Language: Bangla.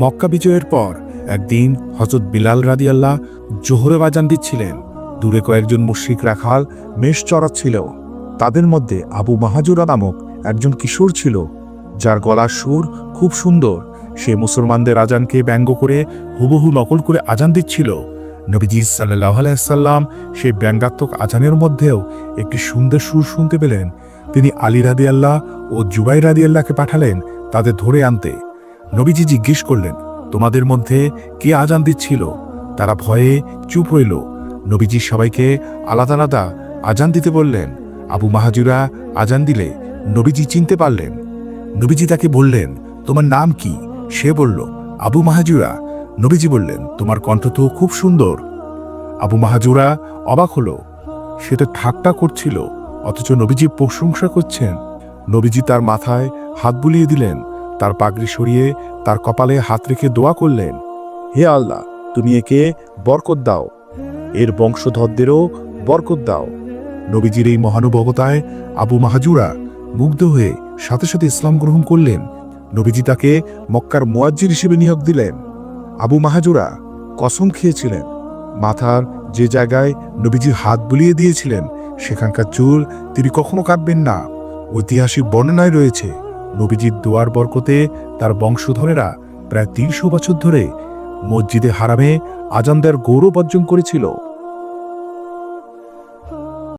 মক্কা বিজয়ের পর একদিন হজরত বিলাল রাদিয়াল্লাহ জোহরে বাজান দিচ্ছিলেন। দূরে কয়েকজন মুশ্রিক রাখাল মেষ চড়াচ্ছিল। তাদের মধ্যে আবু মাহাজুরা নামক একজন কিশোর ছিল, যার গলার সুর খুব সুন্দর। সে মুসলমানদের আজানকে ব্যঙ্গ করে হুবহু নকল করে আজান দিচ্ছিল। নবীজি সাল্লাহ আলাইসাল্লাম সেই ব্যঙ্গাত্মক আজানের মধ্যেও একটি সুন্দর সুর শুনতে পেলেন। তিনি আলী রাদি আল্লাহ ও জুবাই রাদি আল্লাহকে পাঠালেন তাদের ধরে আনতে। নবীজি জিজ্ঞেস করলেন, তোমাদের মধ্যে কে আজান দিচ্ছিল তারা ভয়ে চুপ রইল। নবীজি সবাইকে আলাদা আলাদা আজান দিতে বললেন। আবু মাহাজুরা আজান দিলে নবীজি চিনতে পারলেন। নবীজি তাকে বললেন, তোমার নাম কি? সে বলল, আবু মাহাজুরা। নবীজি বললেন, তোমার কণ্ঠ তো খুব সুন্দর। আবু মাহাজুরা অবাক হলো। সে তো ঠাট্টা করছিল, অথচ নবীজি প্রশংসা করছেন। নবীজি তার মাথায় হাত বুলিয়ে দিলেন তার পাগড়ি সরিয়ে তার কপালে হাত রেখে দোয়া করলেন, হে আল্লাহ, তুমি একে বরকত দাও। এর বংশধরদেরও বরকত দাও। নবীজির এই মহানুভবতায় আবু মাহাজুরা মুগ্ধ হয়ে সাথে সাথে ইসলাম গ্রহণ করলেন। নবীজি তাকে মক্কার মোয়াজ্জির হিসেবে নিয়োগ দিলেন। আবু মাহাজুরা কসম খেয়েছিলেন। মাথার যে জায়গায় নবীজির হাত বুলিয়ে দিয়েছিলেন, সেখানকার চুল তিনি কখনো কাটবেন না। ঐতিহাসিক বর্ণনায় রয়েছে নবীজির দোয়ার বরকতে তার বংশধরেরা প্রায় তিনশো বছর ধরে মসজিদে হারামে আজানদের গৌরব অর্জন করেছিল।